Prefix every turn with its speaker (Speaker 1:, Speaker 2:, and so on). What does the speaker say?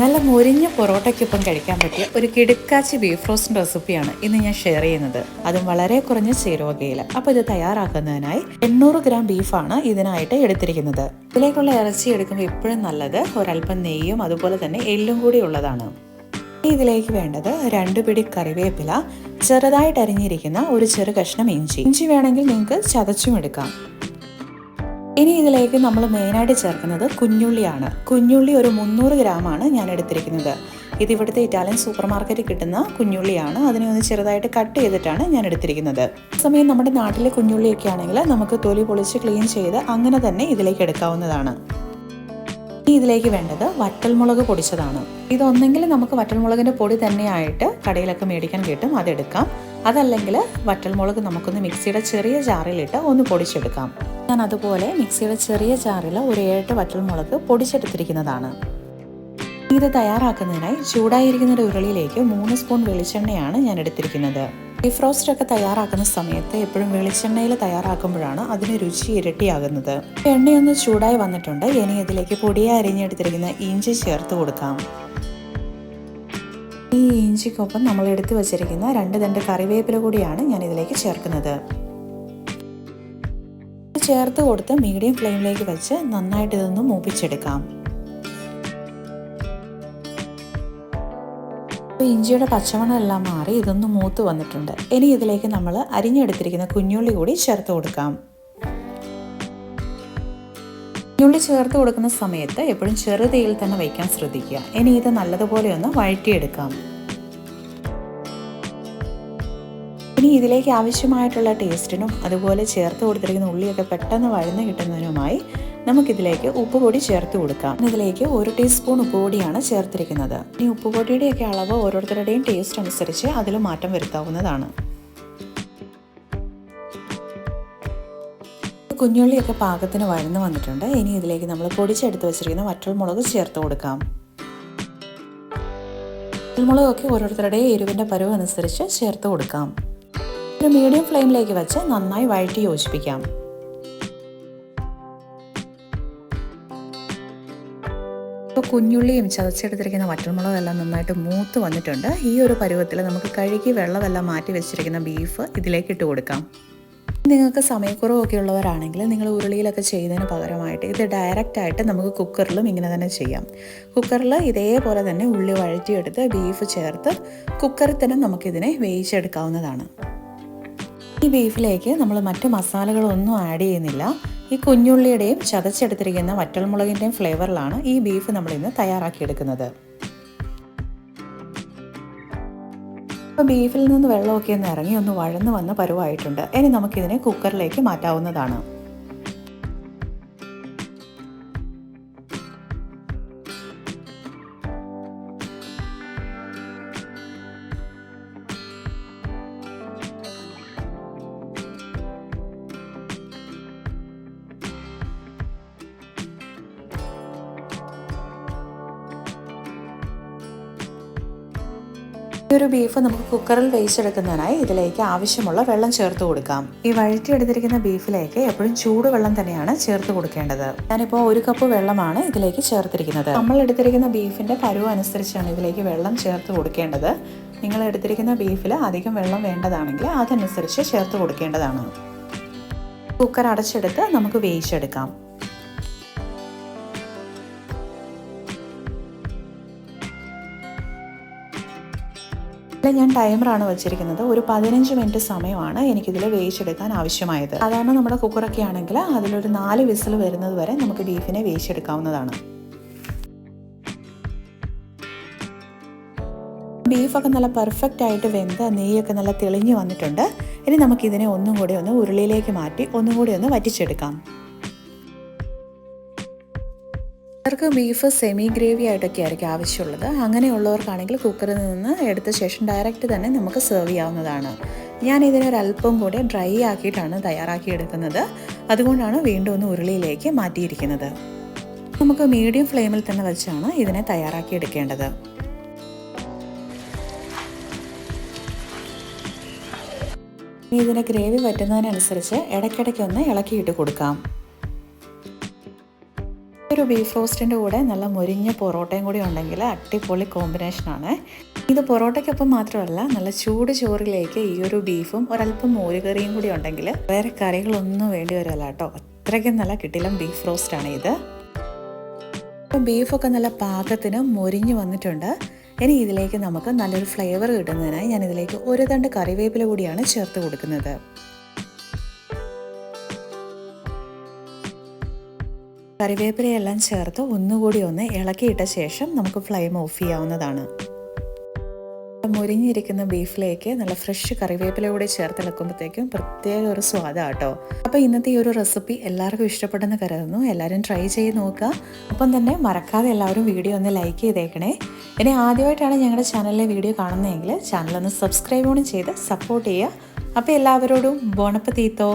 Speaker 1: നല്ല മുരിഞ്ഞ പൊറോട്ടയ്ക്കൊപ്പം കഴിക്കാൻ പറ്റിയ ഒരു കിടുക്കാച്ചി ബീഫ് റോസ്റ്റ് റെസിപ്പിയാണ് ഇന്ന് ഞാൻ ഷെയർ ചെയ്യുന്നത്. അതും വളരെ കുറഞ്ഞ ചേരുവകയിൽ അപ്പോൾ ഇത് തയ്യാറാക്കുന്നതിനായി എണ്ണൂറ് ഗ്രാം ബീഫാണ് ഇതിനായിട്ട് എടുത്തിരിക്കുന്നത്. ഇതിലേക്കുള്ള ഇറച്ചി എടുക്കുമ്പോൾ എപ്പോഴും നല്ലത് ഒരല്പം നെയ്യും അതുപോലെ തന്നെ എല്ലും കൂടി ഉള്ളതാണ്. ഇതിലേക്ക് വേണ്ടത് രണ്ട് പിടി കറിവേപ്പില ചെറുതായിട്ട് അരിഞ്ഞിരിക്കുന്ന ഒരു ചെറു കഷ്ണം ഇഞ്ചി. ഇഞ്ചി വേണമെങ്കിൽ നിങ്ങൾക്ക് ചതച്ചും എടുക്കാം. ഇനി ഇതിലേക്ക് നമ്മൾ മെയിനായിട്ട് ചേർക്കുന്നത് കുഞ്ഞുള്ളിയാണ്. കുഞ്ഞുള്ളി ഒരു മുന്നൂറ് ഗ്രാമാണ് ഞാൻ എടുത്തിരിക്കുന്നത്. ഇത് ഇവിടുത്തെ ഇറ്റാലിയൻ സൂപ്പർ മാർക്കറ്റിൽ കിട്ടുന്ന കുഞ്ഞുള്ളിയാണ്. അതിനെ ഒന്ന് ചെറുതായിട്ട് കട്ട് ചെയ്തിട്ടാണ് ഞാൻ എടുത്തിരിക്കുന്നത്. സമയം നമ്മുടെ നാട്ടിലെ കുഞ്ഞുള്ളിയൊക്കെ ആണെങ്കിൽ നമുക്ക് തൊലി പൊളിച്ച് ക്ലീൻ ചെയ്ത് അങ്ങനെ തന്നെ ഇതിലേക്ക് എടുക്കാവുന്നതാണ്. ഇനി ഇതിലേക്ക് വേണ്ടത് വറ്റൽമുളക് പൊടിച്ചതാണ്. ഇതൊന്നെങ്കിൽ നമുക്ക് വറ്റൽമുളകിന്റെ പൊടി തന്നെയായിട്ട് കടയിലൊക്കെ മേടിക്കാൻ കിട്ടും. അതെടുക്കാം. അതല്ലെങ്കിൽ വറ്റൽമുളക് നമുക്കൊന്ന് മിക്സിയുടെ ചെറിയ ജാറിലിട്ട് ഒന്ന് പൊടിച്ചെടുക്കാം. ഞാൻ അതുപോലെ മിക്സിയുടെ ചെറിയ ജാറിൽ ഒരു ഏഴ് വറ്റൽമുളക് പൊടിച്ചെടുത്തിരിക്കുന്നതാണ്. ഇത് തയ്യാറാക്കുന്നതിനായി ചൂടായിരിക്കുന്ന ഒരു ഉരുളിയിലേക്ക് മൂന്ന് സ്പൂൺ വെളിച്ചെണ്ണയാണ് ഞാൻ എടുത്തിരിക്കുന്നത് ബീഫ് റോസ്റ്റ് ഒക്കെ തയ്യാറാക്കുന്ന സമയത്ത് എപ്പോഴും വെളിച്ചെണ്ണയിൽ തയ്യാറാക്കുമ്പോഴാണ് അതിന് രുചി ഇരട്ടിയാകുന്നത്. എണ്ണയൊന്ന് ചൂടായി വന്നിട്ടുണ്ട്. ഇനി ഇതിലേക്ക് പൊടിയെ അരിഞ്ഞെടുത്തിരിക്കുന്ന ഇഞ്ചി ചേർത്ത് കൊടുക്കാം. ഈ ഇഞ്ചിക്കൊപ്പം നമ്മൾ എടുത്തു വച്ചിരിക്കുന്ന രണ്ട് തണ്ട് കറിവേപ്പില കൂടിയാണ് ഞാൻ ഇതിലേക്ക് ചേർക്കുന്നത്. ചേർത്ത് കൊടുത്ത് മീഡിയം ഫ്ലെയിമിലേക്ക് വെച്ച് നന്നായിട്ട് ഇതൊന്ന് മൂപ്പിച്ചെടുക്കാം. അപ്പോൾ ഇഞ്ചിയുടെ പച്ചമണം എല്ലാം മാറി ഇതൊന്ന് മൂത്ത് വന്നിട്ടുണ്ട്. ഇനി ഇതിലേക്ക് നമ്മൾ അരിഞ്ഞെടുത്തിരിക്കുന്ന കുഞ്ഞുള്ളി കൂടി ചേർത്ത് കൊടുക്കാം. കുഞ്ഞുള്ളി ചേർത്ത് കൊടുക്കുന്ന സമയത്ത് എപ്പോഴും ചെറുതീയിൽ തന്നെ വയ്ക്കാൻ ശ്രദ്ധിക്കുക. ഇനി ഇത് നല്ലതുപോലെ ഒന്ന് വഴറ്റിയെടുക്കാം. ഇനി ഇതിലേക്ക് ആവശ്യമായിട്ടുള്ള ടേസ്റ്റിനും അതുപോലെ ചേർത്ത് കൊടുത്തിരിക്കുന്ന ഉള്ളിയൊക്കെ പെട്ടെന്ന് വഴന്ന് കിട്ടുന്നതിനുമായി നമുക്കിതിലേക്ക് ഉപ്പ് പൊടി ചേർത്ത് കൊടുക്കാം. ഇതിലേക്ക് ഒരു ടീസ്പൂൺ ഉപ്പ് പൊടിയാണ് ചേർത്തിരിക്കുന്നത്. ഇനി ഉപ്പ് പൊടിയുടെയൊക്കെ അളവ് ഓരോരുത്തരുടെയും ടേസ്റ്റ് അനുസരിച്ച് അതിൽ മാറ്റം വരുത്താവുന്നതാണ്. കുഞ്ഞുള്ളിയൊക്കെ പാകത്തിന് വഴന്ന് വന്നിട്ടുണ്ട്. ഇനി ഇതിലേക്ക് നമ്മൾ പൊടിച്ചെടുത്ത് വെച്ചിരിക്കുന്ന വറ്റൽമുളക് ചേർത്ത് കൊടുക്കാം. വറ്റൽമുളകൊക്കെ ഓരോരുത്തരുടെയും എരിവിന്റെ പരുവ് അനുസരിച്ച് ചേർത്ത് കൊടുക്കാം. ഒരു മീഡിയം ഫ്ലെയിമിലേക്ക് വെച്ച് നന്നായി വഴറ്റി യോജിപ്പിക്കാം. ഇപ്പോൾ കുഞ്ഞുള്ളിയും ചതച്ചെടുത്തിരിക്കുന്ന വറ്റൽമുളകും എല്ലാം നന്നായിട്ട് മൂത്ത് വന്നിട്ടുണ്ട്. ഈ ഒരു പരുവത്തിൽ നമുക്ക് കഴുകി വെള്ളമെല്ലാം മാറ്റി വെച്ചിരിക്കുന്ന ബീഫ് ഇതിലേക്ക് ഇട്ട് കൊടുക്കാം. നിങ്ങൾക്ക് സമയക്കുറവൊക്കെ ഉള്ളവരാണെങ്കിൽ നിങ്ങൾ ഉരുളിയിലൊക്കെ ചെയ്യുന്നതിന് പകരമായിട്ട് ഇത് ഡയറക്റ്റ് ആയിട്ട് നമുക്ക് കുക്കറിലും ഇങ്ങനെ തന്നെ ചെയ്യാം. കുക്കറിൽ ഇതേപോലെ തന്നെ ഉള്ളി വഴറ്റിയെടുത്ത് ബീഫ് ചേർത്ത് കുക്കറിൽ തന്നെ നമുക്കിതിനെ വേവിച്ചെടുക്കാവുന്നതാണ്. ഈ ബീഫിലേക്ക് നമ്മൾ മറ്റു മസാലകളൊന്നും ആഡ് ചെയ്യുന്നില്ല. ഈ കുഞ്ഞുള്ളിയുടെയും ചതച്ചെടുത്തിരിക്കുന്ന വറ്റൽമുളകിന്റെയും ഫ്ലേവറിലാണ് ഈ ബീഫ് നമ്മൾ ഇന്ന് തയ്യാറാക്കിയെടുക്കുന്നത്. ഇപ്പോൾ ബീഫിൽ നിന്ന് വെള്ളമൊക്കെ ഒന്ന് ഇറങ്ങി ഒന്ന് വഴന്ന് വന്ന് പരുവായിട്ടുണ്ട്. ഇനി നമുക്കിതിനെ കുക്കറിലേക്ക് മാറ്റാവുന്നതാണ്. ഒരു ബീഫ് നമുക്ക് കുക്കറിൽ വേവിച്ചെടുക്കുന്നതിനായി ഇതിലേക്ക് ആവശ്യമുള്ള വെള്ളം ചേർത്ത് കൊടുക്കാം. ഈ വഴറ്റിയെടുത്തിരിക്കുന്ന ബീഫിലേക്ക് എപ്പോഴും ചൂടുവെള്ളം തന്നെയാണ് ചേർത്ത് കൊടുക്കേണ്ടത്. ഞാനിപ്പോൾ ഒരു കപ്പ് വെള്ളമാണ് ഇതിലേക്ക് ചേർത്തിരിക്കുന്നത്. നമ്മൾ എടുത്തിരിക്കുന്ന ബീഫിന്റെ പരുവ് അനുസരിച്ചാണ് ഇതിലേക്ക് വെള്ളം ചേർത്ത് കൊടുക്കേണ്ടത്. നിങ്ങൾ എടുത്തിരിക്കുന്ന ബീഫിൽ അധികം വെള്ളം വേണ്ടതാണെങ്കിൽ അതനുസരിച്ച് ചേർത്ത് കൊടുക്കേണ്ടതാണ്. കുക്കർ അടച്ചെടുത്ത് നമുക്ക് വേവിച്ചെടുക്കാം. ഇതിൽ ഞാൻ ടൈമറാണ് വെച്ചിരിക്കുന്നത്. ഒരു പതിനഞ്ച് മിനിറ്റ് സമയമാണ് എനിക്കിതിൽ വേവിച്ചെടുക്കാൻ ആവശ്യമായത്. സാധാരണ നമ്മുടെ കുക്കറൊക്കെ ആണെങ്കിൽ അതിലൊരു നാല് വിസിൽ വരുന്നത് വരെ നമുക്ക് ബീഫിനെ വേവിച്ചെടുക്കാവുന്നതാണ്. ബീഫൊക്കെ നല്ല പെർഫെക്റ്റ് ആയിട്ട് വെന്ത് നെയ്യൊക്കെ നല്ല തെളിഞ്ഞു വന്നിട്ടുണ്ട്. ഇനി നമുക്കിതിനെ ഒന്നും കൂടി ഒന്ന് ഉരുളിയിലേക്ക് മാറ്റി ഒന്നും കൂടി ഒന്ന് വറ്റിച്ചെടുക്കാം. ചിലർക്ക് ബീഫ് സെമി ഗ്രേവി ആയിട്ടൊക്കെ ആയിരിക്കും ആവശ്യമുള്ളത്. അങ്ങനെയുള്ളവർക്കാണെങ്കിൽ കുക്കറിൽ നിന്ന് എടുത്ത ശേഷം ഡയറക്റ്റ് തന്നെ നമുക്ക് സെർവ് ചെയ്യാവുന്നതാണ്. ഞാൻ ഇതിനെ ഒരല്പം കൂടി ഡ്രൈ ആക്കിയിട്ടാണ് തയ്യാറാക്കി എടുക്കുന്നത്. അതുകൊണ്ടാണ് വീണ്ടും ഒന്ന് ഉരുളിയിലേക്ക് മാറ്റിയിരിക്കുന്നത്. നമുക്ക് മീഡിയം ഫ്ലെയിമിൽ തന്നെ വെച്ചാണ് ഇതിനെ തയ്യാറാക്കി തയ്യാറാക്കിയെടുക്കേണ്ടത് ഇതിനെ ഗ്രേവി വറ്റുന്നതിനനുസരിച്ച് ഇടയ്ക്കിടയ്ക്ക് ഒന്ന് ഇളക്കിയിട്ട് കൊടുക്കാം. ഒരു ബീഫ് റോസ്റ്റിന്റെ കൂടെ നല്ല മുരിഞ്ഞ പൊറോട്ടയും കൂടി ഉണ്ടെങ്കിൽ അടിപൊളി കോമ്പിനേഷനാണ് ഇത് പൊറോട്ടയ്ക്കൊപ്പം മാത്രമല്ല നല്ല ചൂട് ചോറിലേക്ക് ഈ ഒരു ബീഫും ഒരല്പം മോരുകറിയും കൂടി ഉണ്ടെങ്കിൽ വേറെ കറികളൊന്നും വേണ്ടി വരില്ല കേട്ടോ. അത്രയ്ക്കും നല്ല കിട്ടിലും ബീഫ് റോസ്റ്റാണ് ഇത്. ബീഫൊക്കെ നല്ല പാകത്തിന് മൊരിഞ്ഞ് വന്നിട്ടുണ്ട്. ഇനി ഇതിലേക്ക് നമുക്ക് നല്ലൊരു ഫ്ലേവർ കിട്ടുന്നതിനായി ഞാൻ ഇതിലേക്ക് ഒരു തണ്ട് കറിവേപ്പില കൂടിയാണ് ചേർത്ത് കൊടുക്കുന്നത്. കറിവേപ്പിലയെല്ലാം ചേർത്ത് ഒന്നുകൂടി ഒന്ന് ഇളക്കിയിട്ട ശേഷം നമുക്ക് ഫ്ലെയിം ഓഫ് ചെയ്യാവുന്നതാണ്. മുരിഞ്ഞിരിക്കുന്ന ബീഫിലേക്ക് നല്ല ഫ്രഷ് കറിവേപ്പില കൂടി ചേർത്ത് ഇളക്കുമ്പോഴത്തേക്കും പ്രത്യേക ഒരു സ്വാദാണ് കേട്ടോ അപ്പോൾ ഇന്നത്തെ ഈ ഒരു റെസിപ്പി എല്ലാവർക്കും ഇഷ്ടപ്പെട്ടെന്ന് കരുതുന്നു. എല്ലാവരും ട്രൈ ചെയ്ത് നോക്കുക. അപ്പം തന്നെ മറക്കാതെ എല്ലാവരും വീഡിയോ ഒന്ന് ലൈക്ക് ചെയ്തേക്കണേ. ഇനി ആദ്യമായിട്ടാണ് ഞങ്ങളുടെ ചാനലിലെ വീഡിയോ കാണുന്നതെങ്കിൽ ചാനലൊന്ന് സബ്സ്ക്രൈബ് കൂടി ചെയ്ത് സപ്പോർട്ട് ചെയ്യുക. അപ്പോൾ എല്ലാവരോടും ബോണപ്പ് തീത്തോ.